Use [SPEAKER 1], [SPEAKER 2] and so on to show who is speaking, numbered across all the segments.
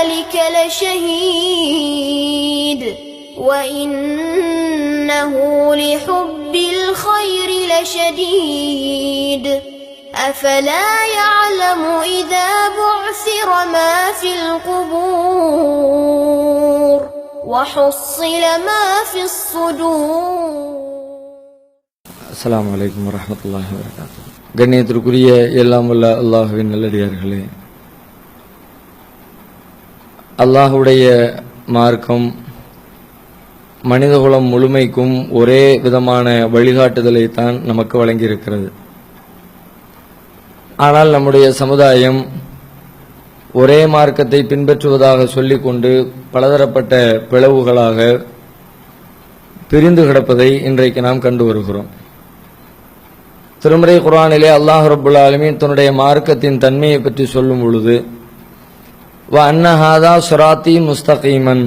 [SPEAKER 1] ذلك لشهيد وإنه لحب الخير لشديد أفلا يعلم إذا بعثر ما في القبور وحصل ما في الصدور
[SPEAKER 2] அஸ்ஸலாமு அலைக்கும் வரஹ்மத்துல்லாஹி வரகாத்து கண்ணியத்திற்குரிய எல்லாம் உள்ள அல்லாஹுவின் நல்லடியார்களே அல்லாஹுடைய மார்க்கம் மனிதகுலம் முழுமைக்கும் ஒரே விதமான வழிகாட்டுதலை தான் நமக்கு வழங்கியிருக்கிறது. ஆனால் நம்முடைய சமுதாயம் ஒரே மார்க்கத்தை பின்பற்றுவதாக சொல்லிக்கொண்டு பலதரப்பட்ட பிளவுகளாக பிரிந்து கிடப்பதை இன்றைக்கு நாம் கண்டு வருகிறோம். திருமறை குரானிலே அல்லாஹ் ரபுல்லாலுமே தன்னுடைய மார்க்கத்தின் தன்மையை பற்றி சொல்லும் பொழுது வ அன்னஹாதா சுராத்தி முஸ்தகீமன்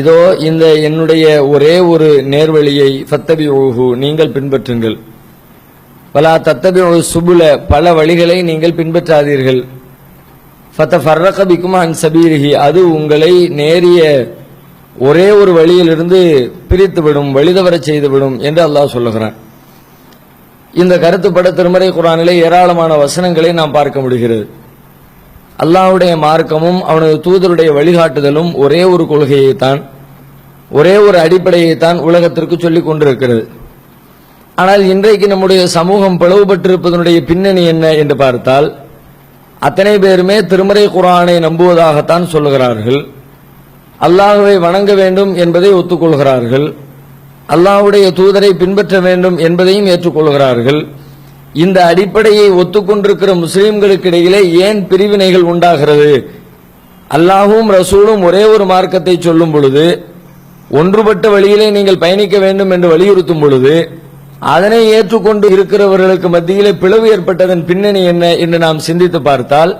[SPEAKER 2] இதோ இந்த என்னுடைய ஒரே ஒரு நேர்வழியை ஃபத்தபி நீங்கள் பின்பற்றுங்கள். பலா தத்தபி சுபுல பல வழிகளை நீங்கள் பின்பற்றாதீர்கள். ஃபத்த ஃபர்ரக பிக்கும் அன் சபீரிஹி அது உங்களை நேரிய ஒரே ஒரு வழியிலிருந்து பிரித்துவிடும் வழிதவர செய்துவிடும் என்று அல்லாஹ் சொல்லுகிறான். இந்த கருத்துப்பட திருமறை குரானிலே ஏராளமான வசனங்களை நாம் பார்க்க முடிகிறது. அல்லாவுடைய மார்க்கமும் அவனது தூதருடைய வழிகாட்டுதலும் ஒரே ஒரு கொள்கையைத்தான் ஒரே ஒரு அடிப்படையைத்தான் உலகத்திற்கு சொல்லிக் கொண்டிருக்கிறது. ஆனால் இன்றைக்கு நம்முடைய சமூகம் பிளவுபட்டிருப்பதனுடைய பின்னணி என்ன என்று பார்த்தால் அத்தனை பேருமே திருமறை குரானை நம்புவதாகத்தான் சொல்லுகிறார்கள். அல்லாஹுவை வணங்க வேண்டும் என்பதை ஒத்துக்கொள்கிறார்கள். அல்லாஹுடைய தூதரை பின்பற்ற வேண்டும் என்பதையும் ஏற்றுக்கொள்கிறார்கள். இந்த அடிப்படையை ஒத்துக்கொண்டிருக்கிற முஸ்லிம்களுக்கு இடையிலே ஏன் பிரிவினைகள் உண்டாகிறது? அல்லாஹும் ரசூலும் ஒரே ஒரு மார்க்கத்தை சொல்லும் பொழுது ஒன்றுபட்ட வழியிலே நீங்கள் பயணிக்க வேண்டும் என்று வலியுறுத்தும் பொழுது அதனை ஏற்றுக்கொண்டு இருக்கிறவர்களுக்கு மத்தியிலே பிளவு ஏற்பட்டதன் பின்னணி என்ன என்று நாம் சிந்தித்து பார்த்தால்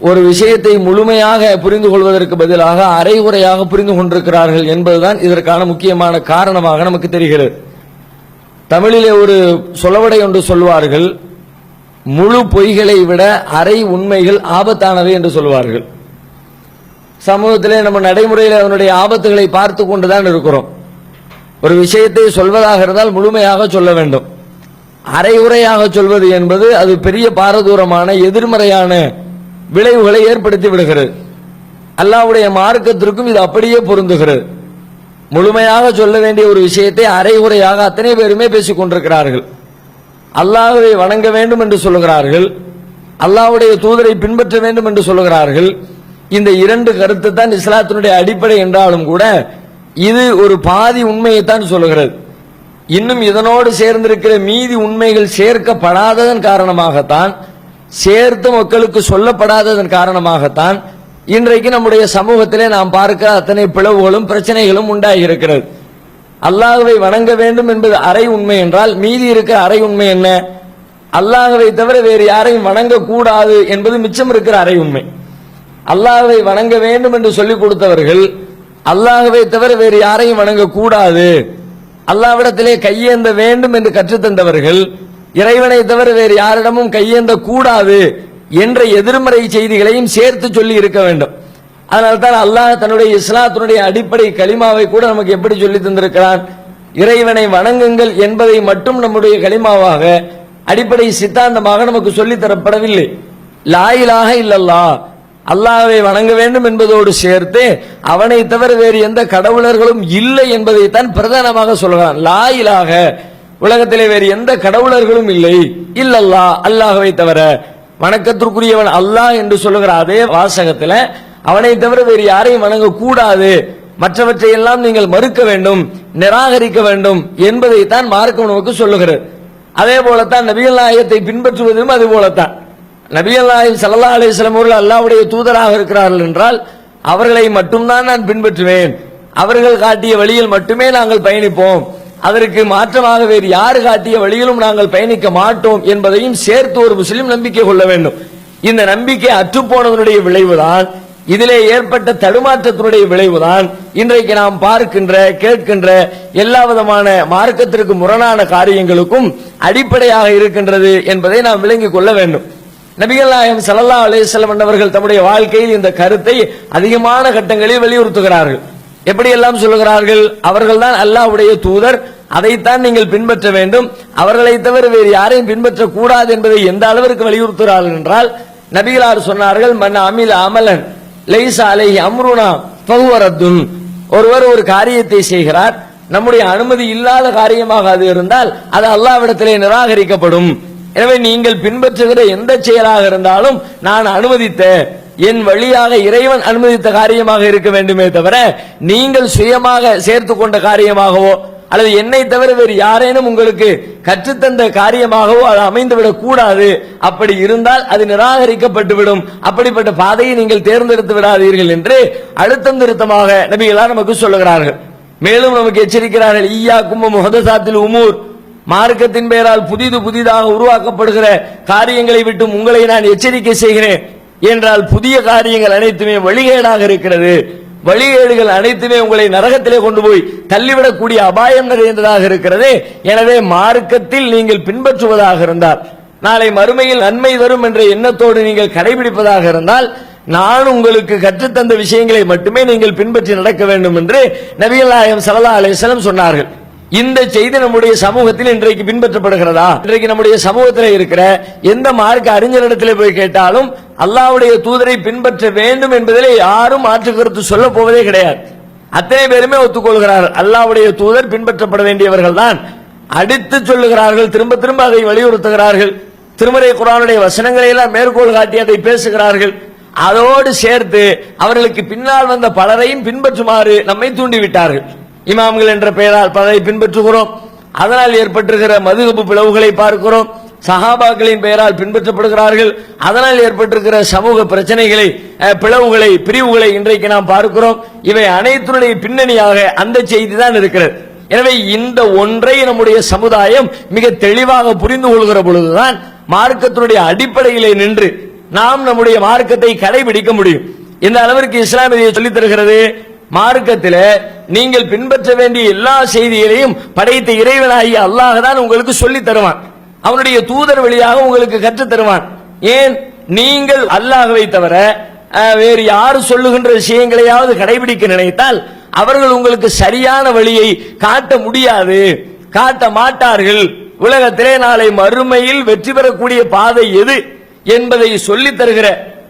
[SPEAKER 2] ஒரு விஷயத்தை முழுமையாக புரிந்து கொள்வதற்கு பதிலாக அரைகுறையாக புரிந்து கொண்டிருக்கிறார்கள் என்பதுதான் இதற்கான முக்கியமான காரணமாக நமக்கு தெரிகிறது. தமிழிலே ஒரு சொலவடை ஒன்று சொல்வார்கள். முழு பொய்களை விட அரை உண்மைகள் ஆபத்தானவை என்று சொல்வார்கள். சமூகத்திலே நம்ம நடைமுறையில் அதனுடைய ஆபத்துகளை பார்த்து கொண்டுதான் இருக்கிறோம். ஒரு விஷயத்தை சொல்வதாக இருந்தால் முழுமையாக சொல்ல வேண்டும். அரைகுறையாக சொல்வது என்பது அது பெரிய பாரதூரமான எதிர்மறையான விளைவுகளை ஏற்படுத்தி விடுகிறது. அல்லாவுடைய மார்க்கத்திற்கும் இது அப்படியே பொருந்துகிறது. முழுமையாக சொல்ல வேண்டிய ஒரு விஷயத்தை அரைகுறையாக அத்தனை பேருமே பேசிக் கொண்டிருக்கிறார்கள். அல்லாஹுவை வணங்க வேண்டும் என்று சொல்லுகிறார்கள். அல்லாஹ்வுடைய தூதரை பின்பற்ற வேண்டும் என்று சொல்லுகிறார்கள். இந்த இரண்டு கருத்து தான் இஸ்லாத்தினுடைய அடிப்படை என்றாலும் கூட இது ஒரு பாதி உண்மையைத்தான் சொல்லுகிறது. இன்னும் இதனோடு சேர்ந்திருக்கிற மீதி உண்மைகள் சேர்க்கப்படாததன் காரணமாகத்தான் சேர்த்து மக்களுக்கு சொல்லப்படாததன் காரணமாகத்தான் இன்றைக்கு நம்முடைய சமூகத்திலே நாம் பார்க்கிற அத்தனை பிளவுகளும் பிரச்சனைகளும் உண்டாகி இருக்கிறது அல்லாஹ்வை வணங்க வேண்டும் என்பது அரை உண்மை என்றால் மீதி இருக்கிற அரை உண்மை என்ன? அல்லாஹுவை தவிர வேறு யாரையும் வணங்க கூடாது என்பது மிச்சம் இருக்கிற அரை உண்மை. அல்லாஹுவை வணங்க வேண்டும் என்று சொல்லிக் கொடுத்தவர்கள் அல்லாஹுவை தவிர வேறு யாரையும் வணங்க கூடாது அல்லாவிடத்திலே கையேந்த வேண்டும் என்று கற்றுத்தந்தவர்கள் இறைவனை தவிர வேறு யாரிடமும் கையேந்த கூடாது என்ற எதிர்மறை செய்திகளையும் சேர்த்து சொல்லி இருக்க வேண்டும். அதனால்தான் அல்லாஹ் தன்னுடைய இஸ்லாத்தினுடைய அடிப்படை கலிமாவை கூட நமக்கு எப்படி சொல்லி தந்திருக்கிறான்? இறைவனை வணங்குங்கள் என்பதை மட்டும் நம்முடைய கலிமாவாக அடிப்படை சித்தாந்தமாக நமக்கு சொல்லித் தரப்படவில்லை. லாயிலாக இல்லல்லா அல்லாவை வணங்க வேண்டும் என்பதோடு சேர்த்து அவனை தவிர வேறு எந்த கடவுளர்களும் இல்லை என்பதைத்தான் பிரதானமாக சொல்கிறான். லாயிலாக உலகத்திலே வேறு எந்த கடவுளர்களும் இல்லை. இல்லல்லா அல்லாஹவை தவிர வணக்கத்திற்குரியவன் அல்லாஹ் என்று சொல்லுகிற அதே வாசகத்துல அவனை தவிர வேறு யாரையும் வணங்க கூடாது மற்றவற்றை எல்லாம் நீங்கள் மறுக்க வேண்டும் நிராகரிக்க வேண்டும் என்பதைத்தான் மார்க்கம் நமக்கு சொல்லுகிறது. அதே போலத்தான் நபிகள் நாயகத்தை பின்பற்றுவதும் அது போலத்தான். நபிகள் நாயகம் சல்லா அலிஸ்லாம் அவர்கள் அல்லாவுடைய தூதராக இருக்கிறார்கள் என்றால் அவர்களை மட்டும்தான் நான் பின்பற்றுவேன். அவர்கள் காட்டிய வழியில் மட்டுமே நாங்கள் பயணிப்போம். அதற்கு மாற்றமாக வேறு யாரு காட்டிய வழியிலும் நாங்கள் பயணிக்க மாட்டோம் என்பதையும் சேர்த்து ஒரு முஸ்லிம் நம்பிக்கை கொள்ள வேண்டும். இந்த நம்பிக்கை அற்றுப்போனதனுடைய விளைவுதான் இதிலே ஏற்பட்ட தடுமாற்றத்தினுடைய விளைவுதான் இன்றைக்கு நாம் பார்க்கின்ற கேட்கின்ற எல்லா விதமான மார்க்கத்திற்கு முரணான காரியங்களுக்கும் அடிப்படையாக இருக்கின்றது என்பதை நாம் விளங்கிக் கொள்ள வேண்டும். நபிகள் நாயகம் ஸல்லல்லாஹு அலேசல்லம் அவர்கள் தம்முடைய வாழ்க்கையில் இந்த கருத்தை அதிகமான கட்டங்களில் வலியுறுத்துகிறார்கள். எப்படியெல்லாம் சொல்லுகிறார்கள்? அவர்கள்தான் அல்லாஹ்வுடைய தூதர். அதைத்தான் நீங்கள் பின்பற்ற வேண்டும். அவர்களை தவிர வேறு யாரையும் பின்பற்றக்கூடாது என்பதை எந்த அளவிற்கு வலியுறுத்துகிறார்கள் என்றால் நபிகளார் சொன்னார்கள் மன் அமில அமலன் லைசா அலைஹி அம்ருனா பகுவரத்துன் ஒருவர் ஒரு காரியத்தை செய்கிறார். நம்முடைய அனுமதி இல்லாத காரியமாக அது இருந்தால் அது அல்லாவிடத்திலே நிராகரிக்கப்படும். எனவே நீங்கள் பின்பற்றுகிற எந்த செயலாக இருந்தாலும் நான் அனுமதித்த என் வழியாக இறைவன் அனுமதித்த காரியமாக இருக்க வேண்டுமே தவிர நீங்கள் சுயமாக சேர்த்து கொண்ட காரியமாகவோ அல்லது என்னை தவிர வேறு யாரேனும் உங்களுக்கு கற்றுத்தந்த காரியமாகவோ அது அமைந்துவிடக் கூடாது. அப்படி இருந்தால் அது நிராகரிக்கப்பட்டுவிடும். அப்படிப்பட்ட பாதையை நீங்கள் தேர்ந்தெடுத்து விடாதீர்கள் என்று அழுத்தம் திருத்தமாக நபிகளார் நமக்கு சொல்லுகிறார்கள். மேலும் நமக்கு எச்சரிக்கிறார்கள் ஈயா கும்ப முகதசாத்தில் உமூர். மார்க்கத்தின் பெயரால் புதிது புதிதாக உருவாக்கப்படுகிற காரியங்களை விட்டு உங்களை நான் எச்சரிக்கை செய்கிறேன். என்றால் புதிய காரியங்கள் அனைத்துமே வழிகேடாக இருக்கிறது. வழிகேடுகள் அனைத்துமே உங்களை நரகத்திலே கொண்டு போய் தள்ளிவிடக்கூடிய அபாயம் நிறைந்ததாக இருக்கிறது. எனவே மார்க்கத்தில் நீங்கள் பின்பற்றுவதாக இருந்தால் நாளை மறுமையில் நன்மை தரும் என்ற எண்ணத்தோடு நீங்கள் கடைபிடிப்பதாக இருந்தால் நான் உங்களுக்கு கற்றுத்தந்த விஷயங்களை மட்டுமே நீங்கள் பின்பற்றி நடக்க வேண்டும் என்று நபிகள் நாயகம் ஸல்லல்லாஹு சொன்னார்கள். இந்த செய்தி நம்முடைய சமூகத்தில் இன்றைக்கு பின்பற்றப்படுகிறதா? இன்றைக்கு நம்முடைய சமூகத்தில் இருக்கிற எந்த மார்க்க அறிஞரிடத்திலே போய் கேட்டாலும் அல்லாவுடைய தூதரை பின்பற்ற வேண்டும் என்பதிலே யாரும் மாற்று கருத்து சொல்ல போவதே கிடையாது. அத்தனை பேருமே ஒத்துக்கொள்கிறார்கள். அல்லாவுடைய தூதர் பின்பற்றப்பட வேண்டியவர்கள் தான். அடித்து சொல்லுகிறார்கள் திரும்ப திரும்ப அதை வலியுறுத்துகிறார்கள். திருமறை குரானுடைய வசனங்களை எல்லாம் மேற்கோள் காட்டி அதை பேசுகிறார்கள். அதோடு சேர்த்து அவர்களுக்கு பின்னால் வந்த பலரையும் பின்பற்றுமாறு நம்மை தூண்டிவிட்டார்கள். இமாம்கள் என்ற பெயரால் பலரை பின்பற்றுகிறோம். அதனால் ஏற்பட்டிருக்கிற மதுகப்பு பிளவுகளை பார்க்கிறோம். சஹாபாக்களின் பெயரால் பின்பற்றப்படுகிறார்கள். அதனால் ஏற்பட்டிருக்கிற சமூக பிரச்சனைகளை அஹ், பிளவுகளை பிரிவுகளை இன்றைக்கு நாம் பார்க்கிறோம். இவை அனைத்துடைய பின்னணியாக அந்த செய்தி தான் இருக்கிறது. எனவே இந்த ஒன்றை நம்முடைய சமுதாயம் மிக தெளிவாக புரிந்து கொள்கிற பொழுதுதான் மார்க்கத்தினுடைய அடிப்படையிலே நின்று நாம் நம்முடைய மார்க்கத்தை கடைபிடிக்க முடியும். இந்த அளவிற்கு இஸ்லாம் இதை சொல்லித் தருகிறது மார்க்கத்தில் நீங்கள் பின்பற்ற வேண்டிய எல்லா செய்திகளையும் படைத்த இறைவனாகிய அல்லாஹ் தான் உங்களுக்கு சொல்லித் தருவான். அவனுடைய தூதர் வழியாக உங்களுக்கு கற்றுத் தருவான் ஏன்? நீங்கள் அல்லாஹ்வை தவிர வேறு யார் சொல்லுகின்ற விஷயங்களையாவது கடைபிடிக்க நினைத்தால் அவர்கள் உங்களுக்கு சரியான வழியை காட்ட முடியாது. காட்ட மாட்டார்கள். உலகத்திலே நாளை மறுமையில் வெற்றி பெறக்கூடிய பாதை எது என்பதை சொல்லித் தருகிற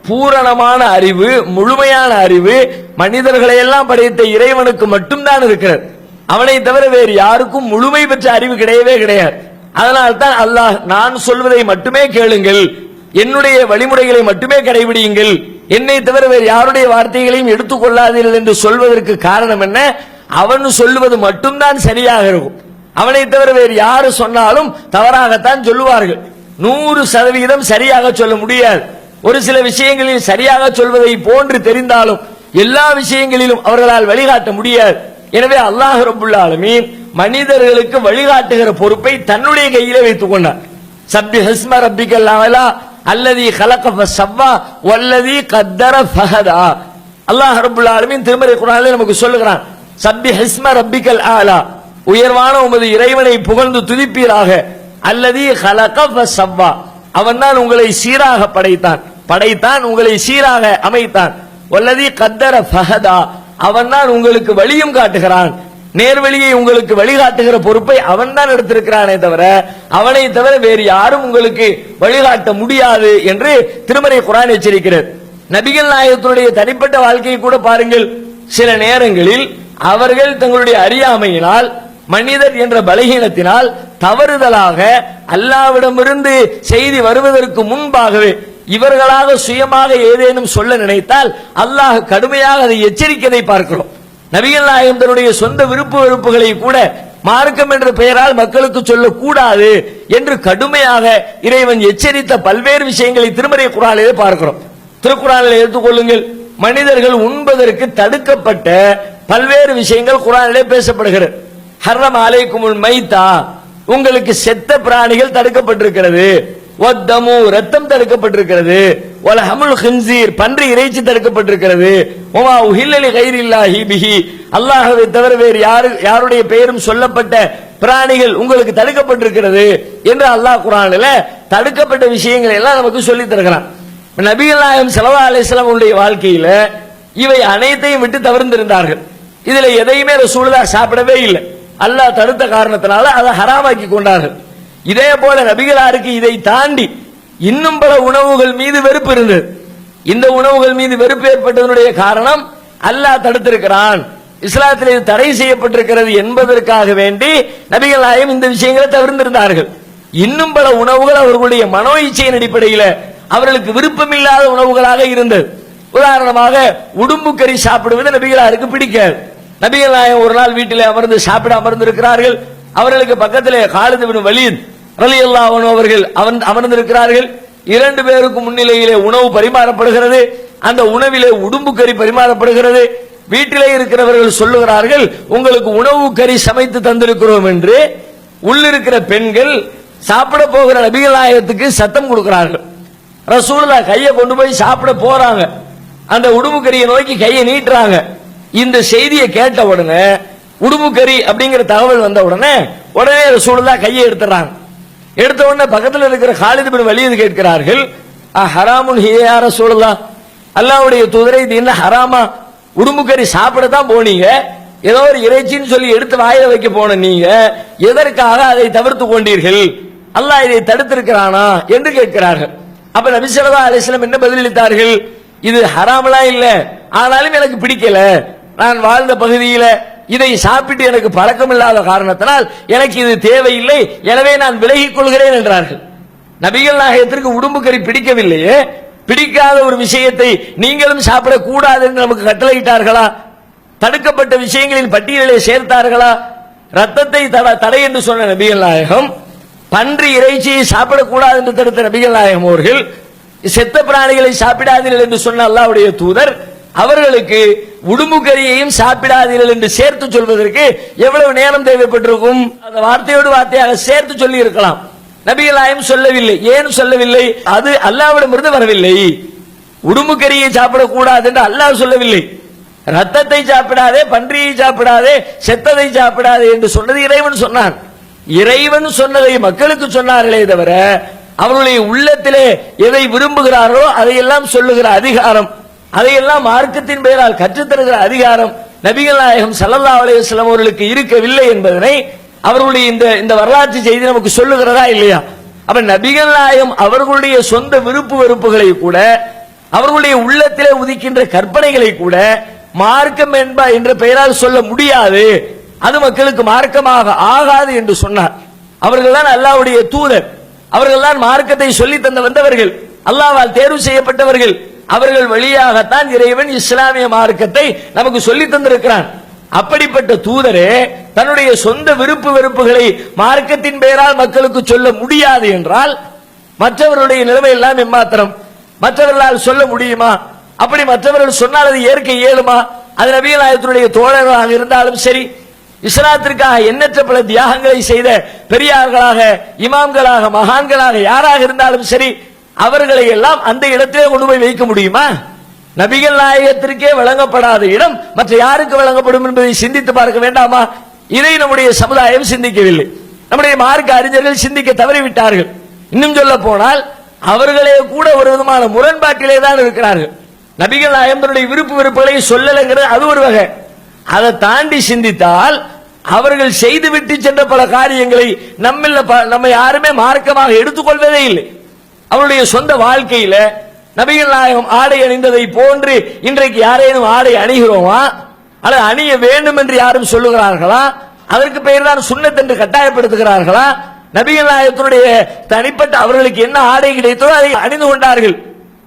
[SPEAKER 2] பூரணமான அறிவு முழுமையான அறிவு மனிதர்களை எல்லாம் படைத்த இறைவனுக்கு மட்டும்தான் இருக்கிறது. அவனை தவிர வேறு யாருக்கும் முழுமை பெற்ற அறிவு கிடையவே கிடையாது. அதனால் தான் அல்லாஹ் நான் சொல்வதை மட்டுமே கேளுங்கள். என்னுடைய வழிமுறைகளை மட்டுமே கடைபிடியுங்கள். என்னை தவிர வேறு யாருடைய வார்த்தைகளையும் எடுத்துக்கொள்ளாதீர்கள் என்று சொல்வதற்கு காரணம் என்ன? அவன் சொல்லுவது மட்டும்தான் சரியாக இருக்கும். அவனை தவிர வேறு யாரு சொன்னாலும் தவறாகத்தான் சொல்லுவார்கள். நூறு சதவிகிதம் சரியாக சொல்ல முடியாது. ஒரு சில விஷயங்களில் சரியாக சொல்வதை போன்று தெரிந்தாலும் எல்லா விஷயங்களிலும் அவர்களால் வழிகாட்ட முடியாது. எனவே அல்லாஹ் ரபுல்லாலுமே மனிதர்களுக்கு வழிகாட்டுகிற பொறுப்பை தன்னுடைய கையிலே வைத்துக் கொண்டார். சப்பி ஹஸ்ம ரப்பிக்கல் அல்லதி கலக்க சவ்வா வல்லதி கத்தர ஃபஹதா. அல்லாஹ் ரபுல் ஆலமின் திருமறை குர்ஆனிலே நமக்கு சொல்லுகிறான் சப்பி ஹஸ்ம ரப்பிக்கல் ஆலா உயர்வான உமது இறைவனை புகழ்ந்து துதிப்பீராக. அல்லதி கலக்க சவ்வா. அவன் தான் உங்களை சீராக படைத்தான். படைத்தான் உங்களை சீராக அமைத்தான். வல்லதி கத்தர ஃபஹதா. அவன் தான் உங்களுக்கு வழியும் காட்டுகிறான். நேர்வழியை உங்களுக்கு வழிகாட்டுகிற பொறுப்பை அவன் தான் எடுத்திருக்கிறானே தவிர அவனை தவிர வேறு யாரும் உங்களுக்கு வழிகாட்ட முடியாது என்று திருமறை குரான் எச்சரிக்கிறது. நபிகள் நாயகத்தினுடைய தனிப்பட்ட வாழ்க்கையை கூட பாருங்கள். சில நேரங்களில் அவர்கள் தங்களுடைய அறியாமையினால் மனிதர் என்ற பலகீனத்தினால் தவறுதலாக அல்லாவிடமிருந்து செய்தி வருவதற்கு முன்பாகவே இவர்களாக சுயமாக ஏதேனும் சொல்ல நினைத்தால் அல்லாஹ் கடுமையாக அதை எச்சரிக்கதை பார்க்கிறோம். நபிகள் நாயகம் தன்னுடைய சொந்த விருப்பு வெறுப்புகளை கூட மார்க்கம் என்ற பெயரால் மக்களுக்கு சொல்லக்கூடாது என்று கடுமையாக இறைவன் எச்சரித்த பல்வேறு விஷயங்களை திருமறை குரானிலே பார்க்கிறோம். திருக்குறானில் எடுத்துக்கொள்ளுங்கள் மனிதர்கள் உண்பதற்கு தடுக்கப்பட்ட பல்வேறு விஷயங்கள் குரானிலே பேசப்படுகிறது. ஹர்ரம் அலைக்குமுல் மைத்தா. உங்களுக்கு செத்த பிராணிகள் தடுக்கப்பட்டிருக்கிறது. ஒத்தமு ரத்தம் தடுக்கப்பட்டிருக்கிறது. ஒல ஹமுல் ஹின்சீர் பன்றி இறைச்சி தடுக்கப்பட்டிருக்கிறது. ஒமா உஹில்லலி கைரில்லாஹி பிஹி. அல்லாஹவை தவிர வேறு யாரு யாருடைய பெயரும் சொல்லப்பட்ட பிராணிகள் உங்களுக்கு தடுக்கப்பட்டிருக்கிறது என்று அல்லாஹ் குரானில் தடுக்கப்பட்ட விஷயங்களை எல்லாம் நமக்கு சொல்லி தருகிறான். நபிகள் செலவா சல்லா அலிஸ்லாம் உடைய வாழ்க்கையில இவை அனைத்தையும் விட்டு தவிர்த்திருந்தார்கள் இதுல எதையுமே ரசூலுதா சாப்பிடவே இல்லை. அல்லாஹ் தடுத்த காரணத்தினால அதை ஹராமாக்கி கொண்டார்கள். இதே போல நபிகளாருக்கு இதை தாண்டி இன்னும் பல உணவுகள் மீது வெறுப்பு இருந்தது. இந்த உணவுகள் மீது வெறுப்பு ஏற்பட்டதனுடைய காரணம் அல்லாஹ் தடுத்திருக்கிறான். இஸ்லாத்தில் இது தடை செய்யப்பட்டிருக்கிறது என்பதற்காக வேண்டி நபிகள் நாயகம் இந்த விஷயங்களை தவிர்த்திருந்தார்கள் இன்னும் பல உணவுகள் அவர்களுடைய மனோ இச்சையின் அடிப்படையில் அவர்களுக்கு விருப்பமில்லாத உணவுகளாக இருந்தது. உதாரணமாக உடும்பு கறி சாப்பிடுவது நபிகளாருக்கு பிடிக்காது. நபிகள் நாயகம் ஒரு நாள் வீட்டில் அமர்ந்து சாப்பிட அமர்ந்திருக்கிறார்கள். அவர்களுக்கு பக்கத்திலே காலத்து விடும் வலீத் ரலியல்லாஹு அன்ஹு அவர்கள் அவன் அமர்ந்திருக்கிறார்கள் இரண்டு பேருக்கு முன்னிலையிலே உணவு பரிமாறப்படுகிறது. அந்த உணவிலே உடும்பு கறி பரிமாறப்படுகிறது. வீட்டிலே இருக்கிறவர்கள் சொல்லுகிறார்கள் உங்களுக்கு உணவு கறி சமைத்து தந்திருக்கிறோம் என்று. உள்ளிருக்கிற பெண்கள் சாப்பிட போகிற நபிகளாயத்துக்கு சத்தம் கொடுக்கிறார்கள். ரசூலுல்லா கையை கொண்டு போய் சாப்பிட போறாங்க. அந்த உடும்பு கறியை நோக்கி கையை நீட்டுறாங்க. இந்த செய்தியை கேட்ட உடனே உடும்பு கறி அப்படிங்கிற தகவல் வந்த உடனே உடனே ரசூலுல்லா கையை எடுத்துறாங்க எடுத்த உடனே பக்கத்தில் இருக்கிற காலிது பின் வலியது கேட்கிறார்கள் "அ ஹராமுன் ஹியார ரசூலுல்லா அல்லாவுடைய துதிரை இது என்ன ஹராமா? உடும்புக்கறி சாப்பிடத்தான் சாப்பிட தான் போனீங்க. ஏதோ ஒரு இறைச்சின்னு சொல்லி எடுத்து வாயில வைக்க போன நீங்க. எதற்காக அதை தவிர்த்து கொண்டீர்கள்? அல்லாஹ் இதை தடுத்திருக்கிறானா? என்று கேட்கிறார்கள். அப்ப நபிசல்லா ஸல்லல்லாஹு என்ன பதிலளித்தார்கள்? இது ஹராமலாம் இல்ல. ஆனாலும் எனக்கு பிடிக்கல. நான் வாழ்ந்த பகுதியில இதை சாப்பிட்டு எனக்கு பழக்கம் இல்லாத காரணத்தினால் எனக்கு இது தேவையில்லை. எனவே நான் விலகிக் கொள்கிறேன் என்றார்கள். நபிகள் நாயகத்திற்கு உடம்பு கறி பிடிக்கவில்லையே. பிடிக்காத ஒரு விஷயத்தை நீங்களும் சாப்பிடக்கூடாது என்று நமக்கு கட்டளையிட்டார்களா? தடுக்கப்பட்ட விஷயங்களின் பட்டியலை சேர்த்தார்களா? ரத்தத்தை தட- தடை என்று சொன்ன நபிகள் நாயகம் பன்றி இறைச்சியை சாப்பிடக்கூடாது என்று தடுத்த நபிகள் நாயகம் அவர்கள் செத்த பிராணிகளை சாப்பிடாதீர்கள் என்று சொன்ன அல்லாவுடைய தூதர் அவர்களுக்கு உடும்புக்கறியையும் சாப்பிடாதீர்கள் என்று சேர்த்து சொல்வதற்கு எவ்வளவு நேரம் தேவைப்பட்டிருக்கும்? அந்த வார்த்தையோடு வார்த்தையாக சேர்த்து சொல்லி இருக்கலாம் நபிகளாயும் சொல்லவில்லை ஏன் சொல்லவில்லை? அது அல்லாவிடமிருந்து வரவில்லை. உடும்பு சாப்பிடக்கூடாது என்று அல்லாஹ் சொல்லவில்லை. ரத்தத்தை சாப்பிடாதே பன்றியை சாப்பிடாதே செத்ததை சாப்பிடாதே என்று சொன்னது இறைவன் சொன்னான். இறைவன் சொன்னதை மக்களுக்கு சொன்னார்களே தவிர அவர்களுடைய உள்ளத்திலே எதை விரும்புகிறாரோ அதையெல்லாம் சொல்லுகிற அதிகாரம் அதையெல்லாம் மார்க்கத்தின் பெயரால் கற்றுத்தருகிற அதிகாரம் நபிகள் நாயகம் சல்லல்லா அலையம் அவர்களுக்கு இருக்கவில்லை என்பதனை அவர்களுடைய இந்த இந்த வரலாற்று செய்தி நமக்கு சொல்லுகிறதா இல்லையா? அப்ப நபிகள் நாயகம் அவர்களுடைய சொந்த விருப்பு வெறுப்புகளை கூட அவர்களுடைய உள்ளத்திலே உதிக்கின்ற கற்பனைகளை கூட மார்க்கம் என்ப என்ற பெயரால் சொல்ல முடியாது. அது மக்களுக்கு மார்க்கமாக ஆகாது என்று சொன்னார். அவர்கள் தான் அல்லாவுடைய தூதர். அவர்கள் தான் மார்க்கத்தை சொல்லி தந்த வந்தவர்கள். அல்லாவால் தேர்வு செய்யப்பட்டவர்கள். அவர்கள் வழியாகத்தான் இறைவன் இஸ்லாமிய மார்க்கத்தை நமக்கு சொல்லி தந்திருக்கிறான். அப்படிப்பட்ட தூதரே தன்னுடைய சொந்த விருப்பு வெறுப்புகளை மார்க்கத்தின் பெயரால் மக்களுக்கு சொல்ல முடியாது என்றால் மற்றவர்களுடைய நிலைமை எல்லாம் எம்மாத்திரம்? மற்றவர்களால் சொல்ல முடியுமா? அப்படி மற்றவர்கள் சொன்னால் அது ஏற்க இயலுமா? அது நபிகள் தோழர்களாக இருந்தாலும் சரி இஸ்லாத்திற்காக எண்ணற்ற பல தியாகங்களை செய்த பெரியார்களாக இமாம்களாக மகான்களாக யாராக இருந்தாலும் சரி அவர்களை எல்லாம் அந்த இடத்திலே கொண்டு போய் வைக்க முடியுமா? நபிகள் நாயகத்திற்கே வழங்கப்படாத இடம் மற்ற யாருக்கு வழங்கப்படும் என்பதை சிந்தித்து பார்க்க வேண்டாமா? இதை நம்முடைய சமுதாயம் சிந்திக்கவில்லை. நம்முடைய மார்க்க அறிஞர்கள் சிந்திக்க தவறிவிட்டார்கள். இன்னும் சொல்ல போனால் அவர்களே கூட ஒரு விதமான முரண்பாட்டிலே தான் இருக்கிறார்கள். நபிகள் நாயகம் தன்னுடைய விருப்பு வெறுப்புகளை சொல்லலைங்கிறது அது ஒரு வகை. அதை தாண்டி சிந்தித்தால் அவர்கள் செய்துவிட்டு சென்ற பல காரியங்களை நம்ம ப- நம்ம யாருமே மார்க்கமாக எடுத்துக்கொள்வதே இல்லை. அவருடைய சொந்த வாழ்க்கையில நபிகள் நாயகம் ஆடை அணிந்ததை போன்று இன்றைக்கு யாரேனும் ஆடை அணிகிறோமா? அல்லது அணிய வேண்டும் என்று யாரும் சொல்லுகிறார்களா? அதற்கு பெயர் தான் சுண்ணத் என்று கட்டாயப்படுத்துகிறார்களா? நபிகள் நாயகத்தினுடைய தனிப்பட்ட அவர்களுக்கு என்ன ஆடை கிடைத்ததோ அதை அணிந்து கொண்டார்கள்.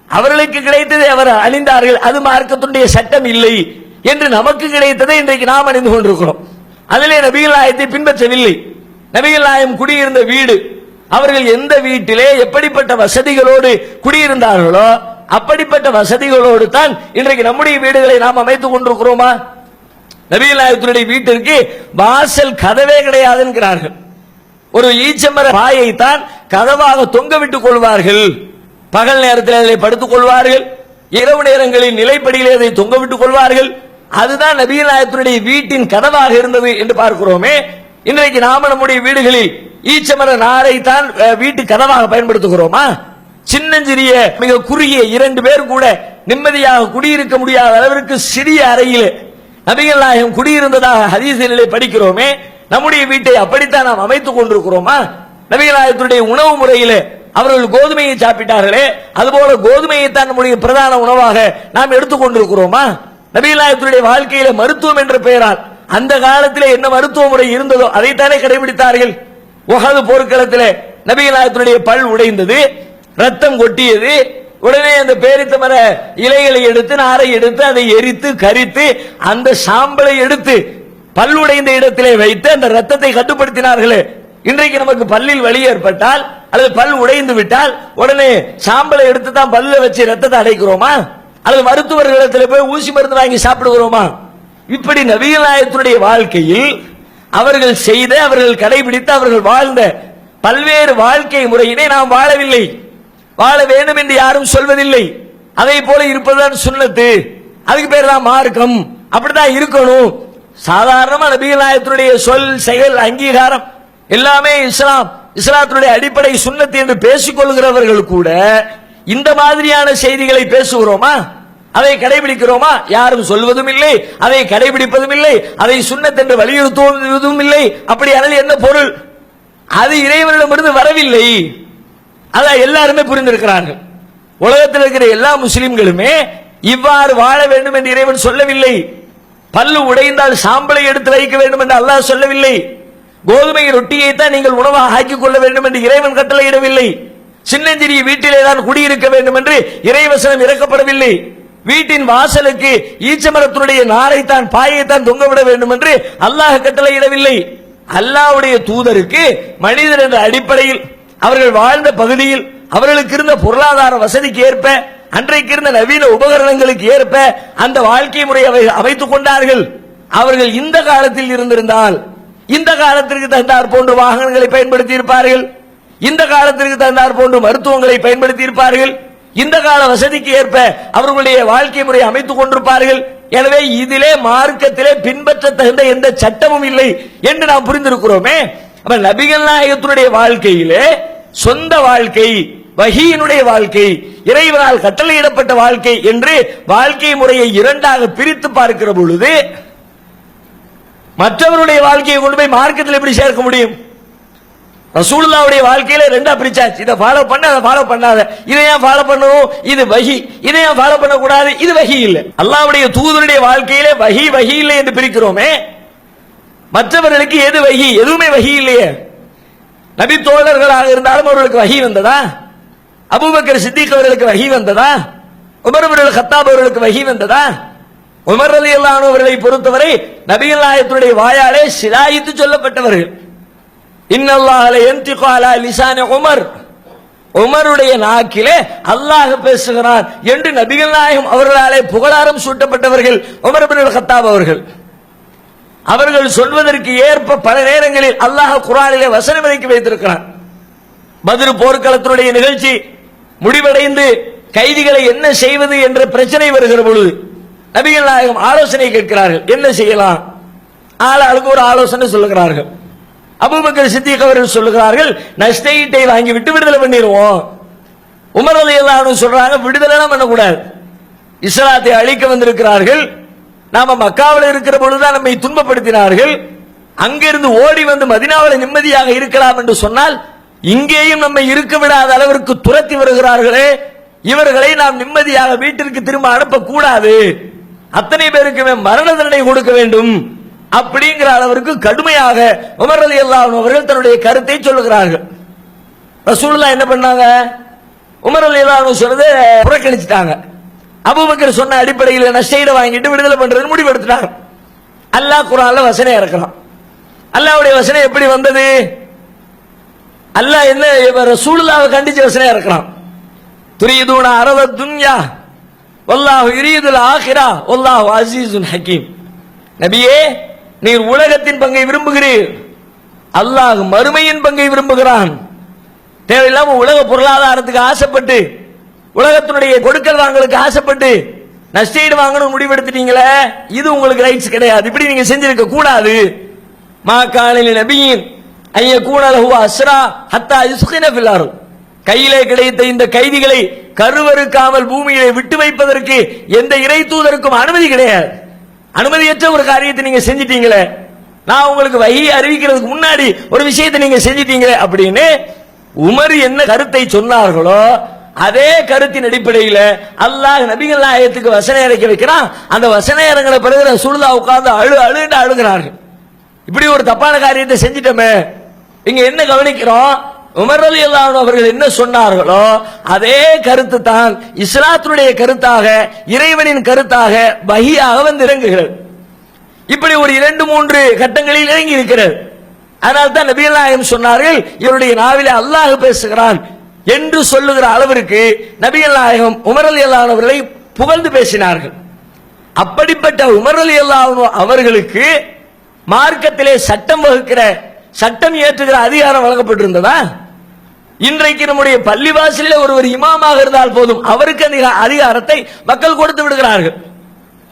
[SPEAKER 2] அவர்களுக்கு கிடைத்ததை அவர் அணிந்தார்கள். அது மார்க்கத்துடைய சட்டம் இல்லை என்று நமக்கு கிடைத்ததை இன்றைக்கு நாம் அணிந்து கொண்டிருக்கிறோம். அதிலே நபிகள் நாயத்தை பின்பற்றவில்லை. நபிகள் நாயம் குடியிருந்த வீடு அவர்கள் எந்த வீட்டிலே எப்படிப்பட்ட வசதிகளோடு குடியிருந்தார்களோ அப்படிப்பட்ட வசதிகளோடு தான் இன்றைக்கு நம்முடைய வீடுகளை நாம் அமைத்துக் கொண்டிருக்கிறோமா? நபிகள் நாயகத்தினுடைய வீட்டிற்கு வாசல் கதவே கிடையாது என்கிறார்கள் ஒரு ஈச்சமர பாயை தான் கதவாக தொங்க விட்டுக் கொள்வார்கள். பகல் நேரத்தில் அதை படுத்துக் கொள்வார்கள். இரவு நேரங்களில் நிலைப்படியிலே அதை தொங்க விட்டுக் கொள்வார்கள். அதுதான் நபிகள் நாயகத்தினுடைய வீட்டின் கதவாக இருந்தது என்று பார்க்கிறோமே. இன்றைக்கு நாம நம்முடைய வீடுகளில் ஈச்சமர நாரை தான் வீட்டு கதவாக பயன்படுத்துகிறோமா? சின்னஞ்சிறிய மிக குறுகிய இரண்டு பேர் கூட நிம்மதியாக குடியிருக்க முடியாத அளவிற்கு சிறிய அறையில் நபிகள் நாயகம் குடியிருந்ததாக ஹதீசிலே படிக்கிறோமே நம்முடைய வீட்டை அப்படித்தான் நாம் அமைத்துக் கொண்டிருக்கிறோமா? நபிகள் நாயகத்துடைய உணவு முறையிலே அவர்கள் கோதுமையை சாப்பிட்டார்களே அதுபோல கோதுமையை தான் நம்முடைய பிரதான உணவாக நாம் எடுத்துக் கொண்டிருக்கிறோமா? நபிகள் நாயகத்துடைய வாழ்க்கையில மருத்துவம் என்ற பெயரால் அந்த காலத்தில் என்ன மருத்துவ முறை இருந்ததோ அதைத்தானே கடைபிடித்தார்கள். உகது போர்க்களத்தில் நபிகளாயத்தினுடைய பல் உடைந்தது ரத்தம் கொட்டியது. உடனே அந்த பேரித்த மர இலைகளை எடுத்து நாரை எடுத்து அதை எரித்து கரித்து அந்த சாம்பலை எடுத்து பல்லுடைந்த இடத்திலே வைத்து அந்த ரத்தத்தை கட்டுப்படுத்தினார்களே. இன்றைக்கு நமக்கு பல்லில் வலி ஏற்பட்டால் அல்லது பல் உடைந்து விட்டால் உடனே சாம்பலை எடுத்து தான் பல்ல வச்சு ரத்தத்தை அடைக்கிறோமா? அல்லது மருத்துவர்களிடத்தில் போய் ஊசி மருந்து வாங்கி சாப்பிடுகிறோமா? இப்படி நபிகள் வாழ்க்கையில் அவர்கள் செய்த அவர்கள் கடைபிடித்து அவர்கள் வாழ்ந்த பல்வேறு வாழ்க்கை முறையினை நாம் வாழவில்லை. வாழ வேண்டும் என்று யாரும் சொல்வதில்லை. அதை போல இருப்பதுதான் சுண்ணத்து. அதுக்கு பேர் தான் மார்க்கம். அப்படிதான் இருக்கணும். சாதாரணமா நபிகள் சொல் செயல் அங்கீகாரம் எல்லாமே இஸ்லாம். இஸ்லாத்தினுடைய அடிப்படை சுன்னத்து என்று பேசிக்கொள்கிறவர்கள் கூட இந்த மாதிரியான செய்திகளை பேசுகிறோமா? அதை கடைபிடிக்கிறோமா? யாரும் சொல்வதும் இல்லை அதை கடைபிடிப்பதும் இல்லை அதை சுண்ணத்தென்று வலியுறுத்துவதும் இல்லை அப்படியானது என்ன பொருள்? அது இறைவனிடமிருந்து வரவில்லை. அதான் எல்லாருமே புரிந்திருக்கிறார்கள். உலகத்தில் இருக்கிற எல்லா முஸ்லிம்களுமே இவ்வாறு வாழ வேண்டும் என்று இறைவன் சொல்லவில்லை. பல்லு உடைந்தால் சாம்பலை எடுத்து வைக்க வேண்டும் என்று அல்லாஹ் சொல்லவில்லை. கோதுமை ரொட்டியை தான் நீங்கள் உணவாக ஆக்கிக் கொள்ள வேண்டும் என்று இறைவன் கட்டளையிடவில்லை. சின்னஞ்சிறிய வீட்டிலே தான் குடியிருக்க வேண்டும் என்று இறைவசனம் இறக்கப்படவில்லை. வீட்டின் வாசலுக்கு ஈச்சமரத்தினுடைய நாரைத்தான் பாயைத்தான் தொங்கவிட வேண்டும் என்று அல்லாஹ் கட்டளையிடவில்லை அல்லாஹ்வுடைய தூதருக்கு மனிதர் என்ற அடிப்படையில் அவர்கள் வாழ்ந்த பகுதியில் அவர்களுக்கு இருந்த பொருளாதார வசதிக்கு ஏற்ப அன்றைக்கு இருந்த நவீன உபகரணங்களுக்கு ஏற்ப அந்த வாழ்க்கை முறையை அவை- அமைத்துக் கொண்டார்கள். அவர்கள் இந்த காலத்தில் இருந்திருந்தால் இந்த காலத்திற்கு தந்தார் போன்ற வாகனங்களை பயன்படுத்தி இருப்பார்கள் இந்த காலத்திற்கு தந்தார் போன்ற மருத்துவங்களை பயன்படுத்தி இருப்பார்கள் இந்த கால வசதிக்கு ஏற்ப அவர்களுடைய வாழ்க்கை முறையை அமைத்துக் கொண்டிருப்பார்கள். எனவே இதிலே மார்க்கத்திலே பின்பற்ற தகுந்த எந்த சட்டமும் இல்லை என்று நாம் புரிந்திருக்கிறோமே. அப்ப நபிகள் நாயகத்தினுடைய வாழ்க்கையிலே சொந்த வாழ்க்கை வகியினுடைய வாழ்க்கை இறைவனால் கட்டளையிடப்பட்ட வாழ்க்கை என்று வாழ்க்கை முறையை இரண்டாக பிரித்து பார்க்கிற பொழுது மற்றவருடைய வாழ்க்கையை கொண்டு போய் மார்க்கத்தில் எப்படி சேர்க்க முடியும்? ரசூலுல்லாவுடைய வாழ்க்கையில ரெண்டா பிரிச்சாச்சு. இதை ஃபாலோ பண்ண அதை ஃபாலோ பண்ணாத. இதை ஏன் ஃபாலோ பண்ணணும்? இது வகி. இதை ஏன் ஃபாலோ பண்ணக்கூடாது? இது வகி இல்லை. அல்லாவுடைய தூதருடைய வாழ்க்கையிலே வகி வகி இல்லை என்று பிரிக்கிறோமே. மற்றவர்களுக்கு எது வகி? எதுவுமே வகி இல்லையே. நபி தோழர்களாக இருந்தாலும் அவர்களுக்கு வகி வந்ததா? அபூபக்கர் சித்திக் அவர்களுக்கு வகி வந்ததா? உமர் அவர்கள் ஹத்தாப் அவர்களுக்கு வகி வந்ததா? உமர் அலி அல்லானவர்களை பொறுத்தவரை நபி நாயகத்தினுடைய வாயாலே சிலாயித்து சொல்லப்பட்டவர்கள். இன்னல்லாஹல யன்திகு அலா உமர். உமருடைய நாக்கிலே அல்லாஹ் பேசுகிறான் என்று நபிகள் நாயகம் அவர்களாலே புகழாரம் சூட்டப்பட்டவர்கள் உமர் பின் கத்தாப் அவர்கள். அவர்கள் சொல்வதற்கு ஏற்ப பல நேரங்களில் அல்லாஹ் குரானிலே வசனம் இறக்கி வைத்திருக்கிறான். பதில் போர்க்களத்தினுடைய நிகழ்ச்சி முடிவடைந்து கைதிகளை என்ன செய்வது என்ற பிரச்சனை வருகிற பொழுது நபிகள் நாயகம் ஆலோசனை கேட்கிறார்கள் என்ன செய்யலாம்? ஆளாளுக்கு ஒரு ஆலோசனை சொல்லுகிறார்கள். அபுபக்கர் சித்திக் அவர்கள் சொல்லுகிறார்கள் நஷ்டஈட்டை வாங்கி விட்டு விடுதலை பண்ணிடுவோம் உமர் அலி அல்லாஹ் சொல்றாங்க விடுதலை பண்ணக்கூடாது. இஸ்லாத்தை அழிக்க வந்திருக்கிறார்கள். நாம மக்காவில் இருக்கிற பொழுதுதான் நம்மை துன்பப்படுத்தினார்கள். அங்கிருந்து ஓடி வந்து மதினாவில் நிம்மதியாக இருக்கலாம் என்று சொன்னால் இங்கேயும் நம்மை இருக்க விடாத அளவிற்கு துரத்தி வருகிறார்களே. இவர்களை நாம் நிம்மதியாக வீட்டிற்கு திரும்ப அனுப்பக்கூடாது. அத்தனை பேருக்குமே மரண தண்டனை கொடுக்க வேண்டும். அப்படிங்கிற அளவிற்கு கடுமையாக உமர் அலி அல்லா அவர்கள் தன்னுடைய கருத்தை சொல்லுகிறார்கள். ரசூல்லா என்ன பண்ணாங்க? உமர் அலி அல்லா சொன்னதை புறக்கணிச்சிட்டாங்க. அபுபக்கர் சொன்ன அடிப்படையில் நஷ்டஈடு வாங்கிட்டு விடுதலை பண்றது முடிவெடுத்துட்டாங்க. அல்லாஹ் குரான்ல வசனம் இறக்கலாம் அல்லாவுடைய வசனம் எப்படி வந்தது? அல்லாஹ் என்ன ரசூலுல்லாவை கண்டிச்சு வசனம் இறக்கலாம் துரியதூன அரவ துன்யா வல்லாஹு யுரீதுல் ஆஹிரா வல்லாஹு அசீசுன் ஹக்கீம். நபியே நீர் உலகத்தின் பங்கை விரும்புகிறீர். அல்லாஹ் மறுமையின் பங்கை விரும்புகிறான். தேவையில்லாம உலக பொருளாதாரத்துக்கு ஆசைப்பட்டு உலகத்தினுடைய கொடுக்கல் வாங்கலுக்கு ஆசைப்பட்டு நஷ்டீடு வாங்கணும் முடிவெடுத்துட்டீங்களே இது உங்களுக்கு ரைட்ஸ் கிடையாது. இப்படி நீங்க செஞ்சிருக்க கூடாது. மா காலில் நபியின் ஐய கூடலஹு அஸ்ரா ஹத்தா யுஸ்கின ஃபில் கையிலே கிடைத்த இந்த கைதிகளை கருவறுக்காமல் பூமியிலே விட்டு வைப்பதற்கு எந்த இறை தூதருக்கும் அனுமதி கிடையாது. அனுமதியற்ற ஒரு காரியத்தை நீங்க செஞ்சிட்டீங்களே. நான் உங்களுக்கு வகி அறிவிக்கிறதுக்கு முன்னாடி ஒரு விஷயத்தை நீங்க செஞ்சிட்டீங்களே அப்படின்னு உமர் என்ன கருத்தை சொன்னார்களோ அதே கருத்தின் அடிப்படையில் அல்லாஹ் நபிகள் நாயகத்துக்கு வசனம் இறக்கி வைக்கிறான். அந்த வசன இறங்கின பிறகு சுழுதா உட்கார்ந்து அழு அழுன்னு அழுகிறார்கள். இப்படி ஒரு தப்பான காரியத்தை செஞ்சிட்டோமே. இங்க என்ன கவனிக்கிறோம்? உமர் அலி அல்லாஹ் அவர்கள் என்ன சொன்னார்களோ அதே கருத்து தான் இஸ்லாத்தினுடைய கருத்தாக இறைவனின் கருத்தாக வகியாக வந்து இறங்குகிறது. இப்படி ஒரு இரண்டு மூன்று கட்டங்களில் இறங்கி இருக்கிறது. அதனால் தான் நபிகள் நாயகம் சொன்னார்கள் இவருடைய நாவிலே அல்லாஹ் பேசுகிறான் என்று சொல்லுகிற அளவிற்கு நபிகள் நாயகம் உமர் அலி அல்லாஹ் அவர்களை புகழ்ந்து பேசினார்கள். அப்படிப்பட்ட உமர் அலி அல்லாஹ் அவர்களுக்கு மார்க்கத்திலே சட்டம் வகுக்கிற சட்டம் இயற்றுகிற அதிகாரம் வழங்கப்பட்டிருந்ததா? இன்றைக்கு நம்முடைய பள்ளிவாசலில் ஒருவர் இமாமாக இருந்தால் போதும். அவருக்கு அந்த அதிகாரத்தை மக்கள் கொடுத்து விடுகிறார்கள்.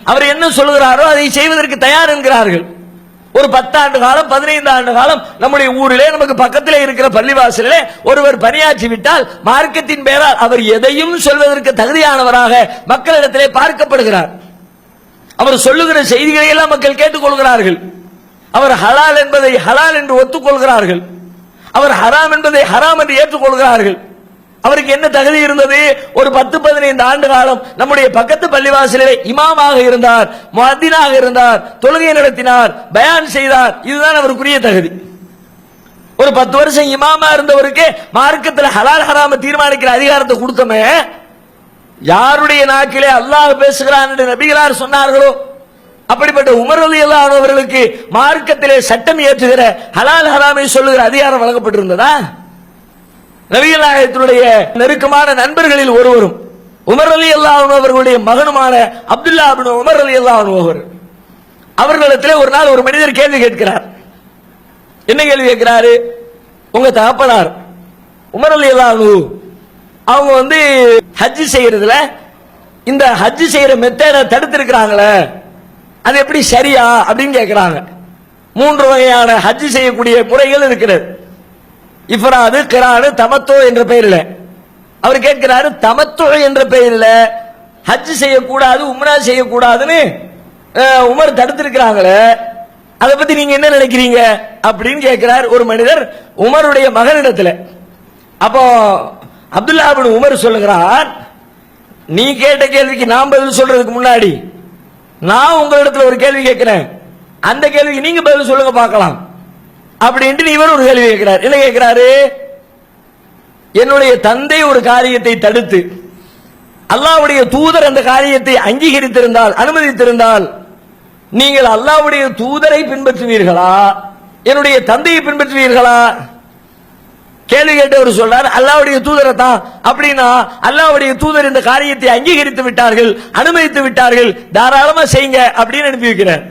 [SPEAKER 2] அவர் என்ன சொல்லுகிறாரோ அதை செய்வதற்கு தயார் என்கிறார்கள். ஒரு பத்தாண்டு காலம் பதினைந்து ஆண்டு காலம் நம்முடைய ஊரிலே நமக்கு பக்கத்தில் இருக்கிற பள்ளிவாசலிலே ஒருவர் பணியாற்றி விட்டால் மார்க்கத்தின் பெயரால் அவர் எதையும் சொல்வதற்கு தகுதியானவராக மக்களிடத்திலே பார்க்கப்படுகிறார். அவர் சொல்லுகிற செய்திகளை எல்லாம் மக்கள் கேட்டுக்கொள்கிறார்கள். அவர் ஹலால் என்பதை ஹலால் என்று ஒத்துக்கொள்கிறார்கள். அவர் ஹராம் என்பதை ஹராம் என்று ஏற்றுக்கொள்கிறார்கள். அவருக்கு என்ன தகுதி இருந்தது? ஒரு பத்து பதினைந்து ஆண்டு காலம் நம்முடைய பக்கத்து பள்ளிவாசலிலே இமாமாக இருந்தார் மதினாக இருந்தார் தொழுகை நடத்தினார் பயான் செய்தார். இதுதான் அவருக்குரிய தகுதி. ஒரு பத்து வருஷம் இமாமா இருந்தவருக்கு மார்க்கத்தில் ஹலால் ஹராம தீர்மானிக்கிற அதிகாரத்தை கொடுத்தமே யாருடைய நாக்கிலே அல்லாஹ் பேசுகிறான் என்று நபிகளார் சொன்னார்களோ? அப்படிப்பட்ட உமர் அலி அவர்களுக்கு மார்க்கத்திலே சட்டம் இயற்றுகிற ஹலால் ஹராமை சொல்லுகிற அதிகாரம் வழங்கப்பட்டிருந்ததா? நவீனாயத்தினுடைய நாயகத்தினுடைய நெருக்கமான நண்பர்களில் ஒருவரும் உமர் அலி அல்லாஹ் அவர்களுடைய மகனுமான அப்துல்லா அபின் உமர் அலி அல்லாஹ் அவர். அவர்களிடத்தில் ஒரு நாள் ஒரு மனிதர் கேள்வி கேட்கிறார். என்ன கேள்வி கேட்கிறாரு? உங்க தகப்பனார் உமர் அலி அல்லாஹு அவங்க வந்து ஹஜ்ஜு செய்யறதுல இந்த ஹஜ் செய்யற மெத்தேட தடுத்திருக்கிறாங்களே அது எப்படி சரியா அப்படின்னு கேட்குறாங்க மூன்று வகையான ஹஜ் செய்யக்கூடிய முறைகள் இருக்கிறது. இஃப்ராது கிரானு தமத்தோ என்ற பெயரில். அவர் கேட்கிறாரு தமத்தோ என்ற பெயரில் ஹஜ் செய்யக்கூடாது உம்ரா செய்யக்கூடாதுன்னு உமர் தடுத்திருக்கிறாங்களே அதை பத்தி நீங்க என்ன நினைக்கிறீங்க? அப்படின்னு கேட்கிறார் ஒரு மனிதர் உமருடைய மகனிடத்துல. அப்போ அப்துல்லாபின் உமர் சொல்லுகிறார் நீ கேட்ட கேள்விக்கு நான் பதில் சொல்றதுக்கு முன்னாடி நான் உங்களிடத்தில் ஒரு கேள்வி கேட்கிறேன். அந்த கேள்விக்கு நீங்க பதில் சொல்லுங்க பார்க்கலாம். அப்படின்ட்டு இவர் ஒரு கேள்வி கேட்கிறார். என்ன கேட்கிறாரு? என்னுடைய தந்தை ஒரு காரியத்தை தடுத்து அல்லாவுடைய தூதர் அந்த காரியத்தை அங்கீகரித்திருந்தால் அனுமதித்திருந்தால் நீங்கள் அல்லாஹ்வுடைய தூதரை பின்பற்றுவீர்களா? என்னுடைய தந்தையை பின்பற்றுவீர்களா? கேள்வி கேட்டவர் சொல்றார் அல்லாவுடைய தூதரை தான் அப்படின்னா அல்லாஹ்வுடைய தூதர் இந்த காரியத்தை அங்கீகரித்து விட்டார்கள் அனுமதித்து விட்டார்கள் தாராளமா செய்யுங்க அப்படின்னு அனுப்பி வைக்கிறார்.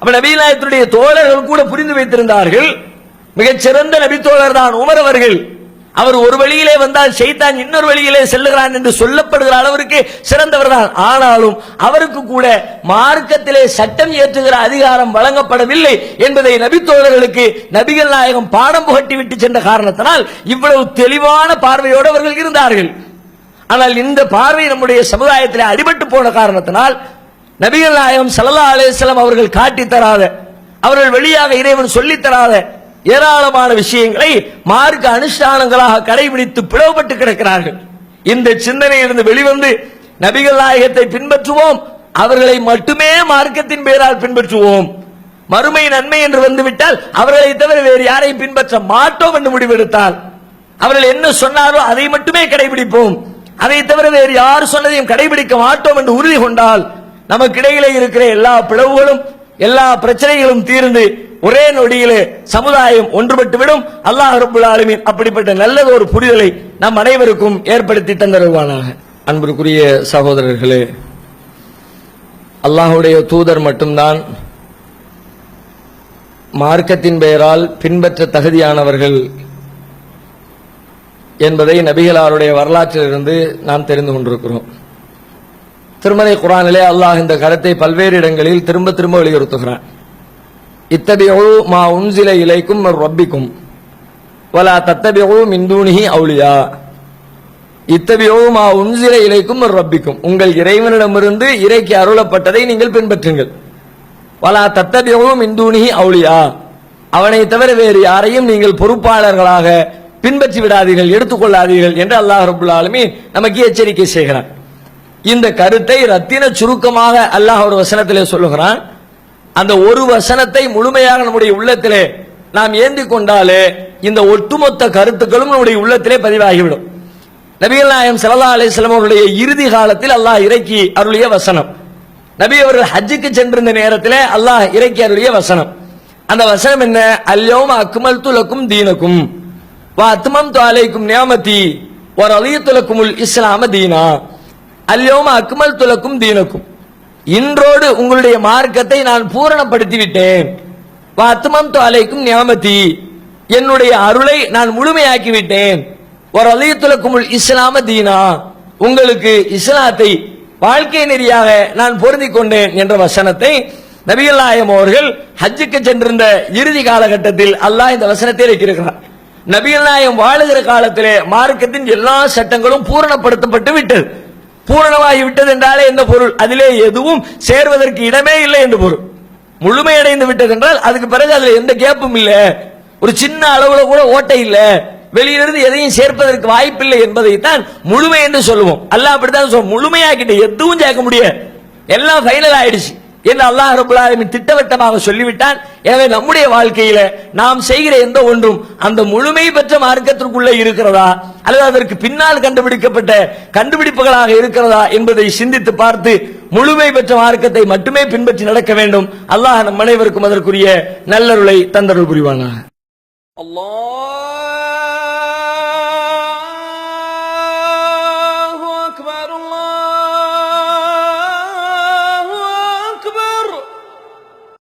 [SPEAKER 2] அப்ப நபிநாயகத்துடைய தோழர்கள் கூட புரிந்து வைத்திருந்தார்கள். மிகச்சிறந்த நபி தோழர் தான் உமர் அவர்கள். அவர் ஒரு வழியிலே வந்தால் செய்தான் இன்னொரு வழியிலே செல்லுகிறான் என்று சொல்லப்படுகிற அளவிற்கு சிறந்தவர் தான் ஆனாலும் அவருக்கு கூட மார்க்கத்திலே சட்டம் இயற்றுகிற அதிகாரம் வழங்கப்படவில்லை என்பதை நபித்தோழர்களுக்கு நபிகள் நாயகம் பாடம் புகட்டி விட்டு சென்ற காரணத்தினால் இவ்வளவு தெளிவான பார்வையோடு அவர்கள் இருந்தார்கள். ஆனால் இந்த பார்வை நம்முடைய சமுதாயத்தில் அடிபட்டு போன காரணத்தினால் நபிகள் நாயகம் சல்லா அலேஸ்லம் அவர்கள் காட்டி தராத அவர்கள் வெளியாக இறைவன் சொல்லித் தராத ஏராளமான விஷயங்களை மார்க்க அனுஷ்டானங்களாக கடைபிடித்து பிளவுபட்டு கிடக்கிறார்கள். இந்த சிந்தனையிலிருந்து வெளிவந்து நபிகள் நாயகத்தை பின்பற்றுவோம் அவர்களை மட்டுமே மார்க்கத்தின் பெயரால் பின்பற்றுவோம். மறுமை நன்மை என்று வந்துவிட்டால் அவர்களை தவிர வேறு யாரையும் பின்பற்ற மாட்டோம் என்று முடிவெடுத்தால் அவர்கள் என்ன சொன்னாரோ அதை மட்டுமே கடைபிடிப்போம். அதை தவிர வேறு யார் சொன்னதையும் கடைபிடிக்க மாட்டோம் என்று உறுதி கொண்டால் நமக்கிடையிலே இருக்கிற எல்லா பிளவுகளும் எல்லா பிரச்சனைகளும் தீர்ந்து ஒரே நொடியிலே சமுதாயம் ஒன்றுபட்டு விடும். அல்லாஹ் ரபுல் ஆலமின் அப்படிப்பட்ட நல்ல ஒரு புரிதலை நம் அனைவருக்கும் ஏற்படுத்தி தந்தருவானாக. அன்பிற்குரிய சகோதரர்களே அல்லாஹுடைய தூதர் மட்டும்தான் மார்க்கத்தின் பெயரால் பின்பற்ற தகுதியானவர்கள் என்பதை நபிகளாருடைய வரலாற்றிலிருந்து நாம் தெரிந்து கொண்டிருக்கிறோம். திருமலை குரானிலே அல்லாஹ் இந்த கருத்தை பல்வேறு இடங்களில் திரும்ப திரும்ப வலியுறுத்துகிறான். இத்தபியோ மா உன்சில இலைக்கும் ரப்பிக்கும். வலா தத்தபியோ மிந்துனிஹி அவுளியா இத்தபியோ மா உன்சில இலைக்கும் ரப்பிக்கும். உங்கள் இறைவனிடமிருந்து இறைக்கு அருளப்பட்டதை நீங்கள் பின்பற்றுங்கள். வலா தத்தபியோ மிந்துனிஹி அவுளியா அவனை தவிர வேறு யாரையும் நீங்கள் பொறுப்பாளர்களாக பின்பற்றி விடாதீர்கள் எடுத்துக்கொள்ளாதீர்கள் என்று அல்லாஹ் ரபுல்லாலுமே நமக்கு எச்சரிக்கை செய்கிறான். இந்த கருத்தை ரத்தின சுருக்கமாக அல்லாஹ் ஒரு வசனத்திலே சொல்லுகிறான். அந்த ஒரு வசனத்தை முழுமையாக நம்முடைய உள்ளத்திலே நாம் ஏந்தி கொண்டாலே இந்த ஒட்டுமொத்த கருத்துக்களும் நம்முடைய உள்ளத்திலே பதிவாகிவிடும். நபிகள் நாயம் சல்லா அலிஸ்லாம் அவருடைய இறுதி காலத்தில் அல்லாஹ் இறக்கி அருளிய வசனம். நபி அவர்கள் ஹஜ்ஜுக்கு சென்றிருந்த நேரத்தில் அல்லாஹ் இறக்கி அருளிய வசனம். அந்த வசனம் என்ன? அல்யோம் அக்மல் துலக்கும் தீனக்கும். வா அத்மம் தாலைக்கும் நியாமதி ஒரு அலியத்துலக்கும் இஸ்லாம தீனா. அல்யோம அக்மல் துலக்கும் தீனக்கும். இன்றோடு உங்களுடைய மார்க்கத்தை நான் பூரணப்படுத்தி விட்டேன் வா அத்மம் அலைக்கும் நியாமதி. என்னுடைய அருளை நான் முழுமையாக்கி விட்டேன் ஒரு துலக்கும் இஸ்லாம தீனா. உங்களுக்கு இஸ்லாத்தை வாழ்க்கை நெறியாக நான் பொருந்தி கொண்டேன் என்ற வசனத்தை நபிகள் நாயம் அவர்கள் ஹஜ்ஜுக்கு சென்றிருந்த இறுதி காலகட்டத்தில் அல்லாஹ் இந்த வசனத்தை இருக்கிறார் நபிகள் நாயம் வாழுகிற காலத்திலே மார்க்கத்தின் எல்லா சட்டங்களும் பூரணப்படுத்தப்பட்டு விட்டது. பூரணமாகி விட்டது என்றாலே என்ன பொருள்? அதிலே எதுவும் சேர்வதற்கு இடமே இல்லை என்று பொருள். முழுமையடைந்து விட்டது என்றால் அதுக்கு பிறகு அதுல எந்த கேப்பும் இல்லை. ஒரு சின்ன அளவுல கூட ஓட்டை இல்லை. வெளியிலிருந்து எதையும் சேர்ப்பதற்கு வாய்ப்பில்லை என்பதைத்தான் முழுமை என்று சொல்லுவோம். அல்ல அப்படித்தான் சொல்லுவோம். முழுமையாக்கிட்டு எதுவும் சேர்க்க முடியாது. எல்லாம் ஃபைனல் ஆயிடுச்சு. என்று அல்லாஹ் ரபுல்லாலுமின் திட்டவட்டமாக சொல்லிவிட்டான். எனவே நம்முடைய வாழ்க்கையில நாம் செய்கிற எந்த ஒன்றும் அந்த முழுமை பெற்ற மார்க்கத்திற்குள்ளே இருக்கிறதா? அல்லது அதற்கு பின்னால் கண்டுபிடிக்கப்பட்ட கண்டுபிடிப்புகளாக இருக்கிறதா என்பதை சிந்தித்து பார்த்து முழுமை பெற்ற மார்க்கத்தை மட்டுமே பின்பற்றி நடக்க வேண்டும். அல்லாஹ் நம் அனைவருக்கும் அதற்குரிய நல்லருளை தந்தருள் புரிவானா
[SPEAKER 3] அல்லாஹ்